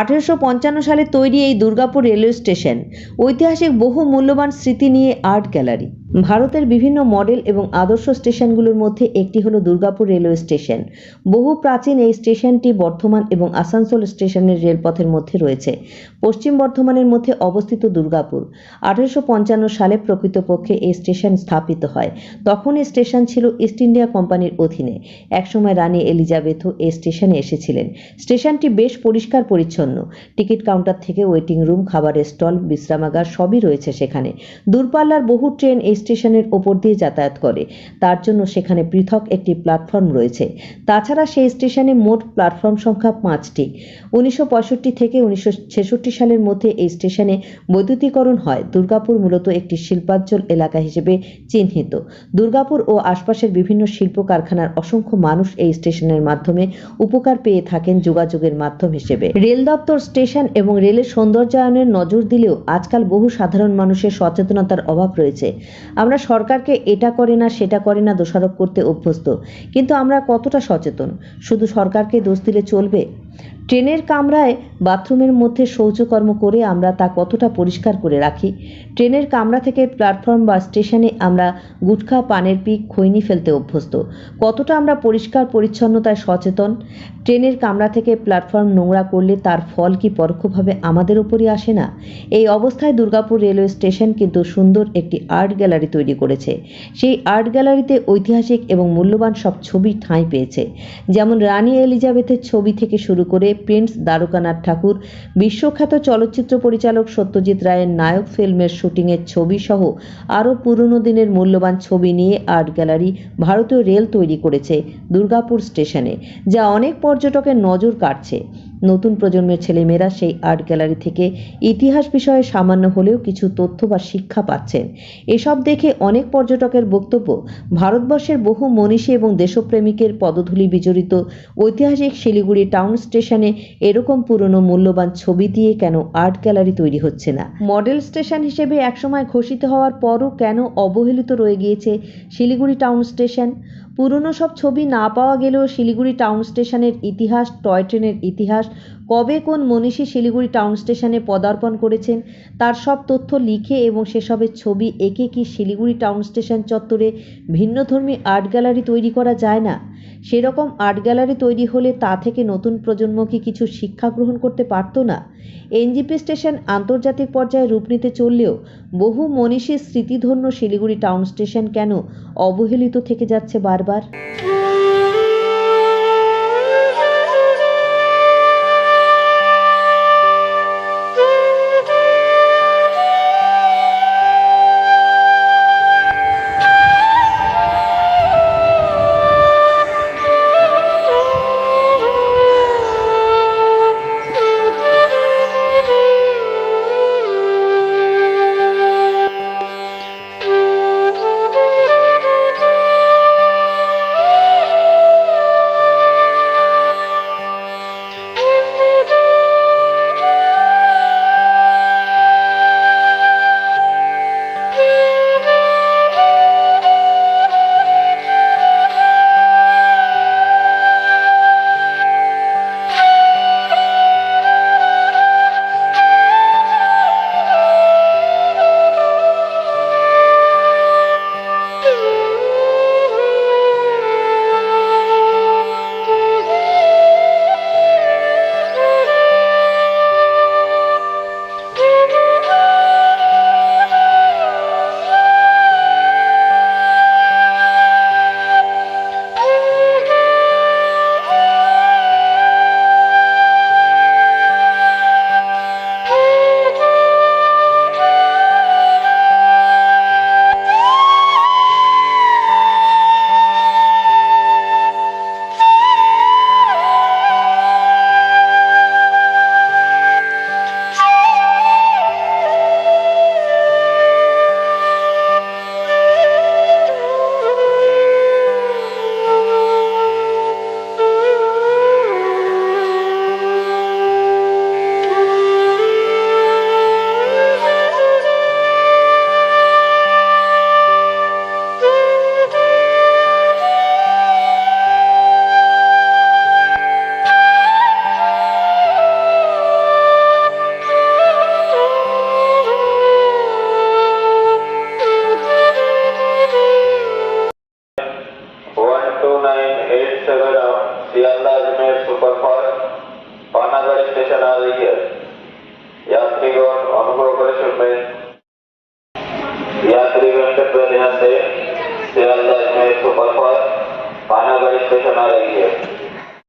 আঠেরোশো পঞ্চান্ন সালে তৈরি এই দুর্গাপুর রেলওয়ে স্টেশন। ঐতিহাসিক বহু মূল্যবান স্মৃতি নিয়ে আর্ট গ্যালারি। ভারতের বিভিন্ন মডেল এবং আদর্শ স্টেশনগুলোর মধ্যে একটি হলো দুর্গাপুর রেলওয়ে স্টেশন। বহু প্রাচীন এই স্টেশনটি বর্ধমান এবং আসানসোল স্টেশনের রেলপথের মধ্যে রয়েছে। পশ্চিম বর্ধমানের মধ্যে অবস্থিত দুর্গাপুর। আঠেরোশো পঞ্চান্ন সালে প্রকৃতপক্ষে এই স্টেশন স্থাপিত হয়। তখন এই স্টেশন ছিল ইস্ট ইন্ডিয়া কোম্পানির অধীনে। একসময় রানী এলিজাবেথও এই স্টেশনে এসেছিলেন। স্টেশনটি বেশ পরিষ্কার পরিচ্ছন্ন। টিকিট কাউন্টার থেকে ওয়েটিং রুম, খাবারের স্টল, বিশ্রামাগার সবই রয়েছে সেখানে। দূরপাল্লার বহু ট্রেন এই স্টেশনের ওপর দিয়ে যাতায়াত করে। তার জন্য সেখানে পৃথক একটি প্ল্যাটফর্ম রয়েছে। তাছাড়া সেই স্টেশনে মোট প্ল্যাটফর্ম সংখ্যা পাঁচটি। উনিশশো পঁয়ষট্টি থেকে উনিশশো ছেষট্টি সালের মধ্যে এই স্টেশনে বৈদ্যুতিকরণ হয়। দুর্গাপুর মূলত একটি শিল্পাঞ্চল এলাকা হিসেবে চিহ্নিত। দুর্গাপুর ও আশপাশের বিভিন্ন শিল্প কারখানার অসংখ্য মানুষ এই স্টেশনের মাধ্যমে উপকার পেয়ে থাকেন যোগাযোগের মাধ্যম হিসেবে। রেল দপ্তর স্টেশন এবং রেলের সৌন্দর্যায়নের নজর দিলেও আজকাল বহু সাধারণ মানুষের সচেতনতার অভাব রয়েছে। আমরা সরকারকে এটা করে না, সেটা করে না দোষারোপ করতে অভ্যস্ত। কিন্তু আমরা কতটা সচেতন? শুধু সরকারকে দোষ দিলে চলবে? ট্রেনের কামরায় বাথরুমের মধ্যে শৌচকর্ম করে আমরা তা কতটা পরিষ্কার করে রাখি? ট্রেনের কামরা থেকে প্ল্যাটফর্ম বা স্টেশনে আমরা গুটখা পানের পিক খৈনি ফেলতে অভ্যস্ত। কতটা আমরা পরিষ্কার পরিচ্ছন্নতায় সচেতন? ট্রেনের কামরা থেকে প্ল্যাটফর্ম নোংরা করলে তার ফল কি পরোক্ষভাবে আমাদের উপরই আসে না? এই অবস্থায় দুর্গাপুর রেলওয়ে স্টেশন কিন্তু সুন্দর একটি আর্ট গ্যালারি তৈরি করেছে। সেই আর্ট গ্যালারিতে ঐতিহাসিক এবং মূল্যবান সব ছবি ঠাঁই পেয়েছে। যেমন রানী এলিজাবেথের ছবি থেকে শুরু করে প্রিন্স দ্বারকানাথ ঠাকুর, বিশ্বখ্যাত চলচ্চিত্র পরিচালক সত্যজিৎ রায়ের নায়ক ফিল্মের শুটিংয়ের ছবি সহ আরও পুরনো দিনের মূল্যবান ছবি নিয়ে আর্ট গ্যালারি ভারতীয় রেল তৈরি করেছে দুর্গাপুর স্টেশনে, যা অনেক পর্যটকের নজর কাটছে নতুন প্রজন্মের ছেলেমেয়েরা সেই আর্ট গ্যালারি থেকে ইতিহাস বিষয়ে সামান্য হলেও কিছু তথ্য বা শিক্ষা পাচ্ছেন। এসব দেখে অনেক পর্যটকের বক্তব্য, ভারতবর্ষের বহু মনীষী এবং দেশপ্রেমিকের পদধূলি বিজড়িত ঐতিহাসিক শিলিগুড়ি টাউন স্টেশনে এরকম পুরনো মূল্যবান ছবি দিয়ে কেন আর্ট গ্যালারি তৈরি হচ্ছে না? মডেল স্টেশন হিসেবে একসময় ঘোষিত হওয়ার পরও কেন অবহেলিত রয়ে গিয়েছে শিলিগুড়ি টাউন স্টেশন? পুরনো সব ছবি না পাওয়া গেলেও শিলিগুড়ি টাউন স্টেশনের ইতিহাস, টয় ট্রেনের ইতিহাস, কবে কোন মনীষী শিলিগুড়ি টাউন স্টেশনে পদার্পণ করেছেন, তার সব তথ্য লিখে এবং সেসবের ছবি এঁকে কি শিলিগুড়ি টাউন স্টেশন চত্বরে ভিন্নধর্মী আর্ট গ্যালারি তৈরি করা যায় না? সেরকম আর্ট গ্যালারি তৈরি হলে তা থেকে নতুন প্রজন্ম কি কিছু শিক্ষা গ্রহণ করতে পারতো না? এনজিপি স্টেশন আন্তর্জাতিক পর্যায়ে রূপ নিতে চললেও বহু মনীষীর স্মৃতিধন্য শিলিগুড়ি টাউন স্টেশন কেন অবহেলিত থেকে যাচ্ছে বারবার? सवेरा सियालदा अजमेर सुपरफास्ट पानागढ़ स्टेशन आ रही है यात्रीगण अनुभव परिषद में यात्रीगण कृपया ध्यान दें सियालदा अजमेर सुपरफास्ट पानागढ़ स्टेशन आ रही है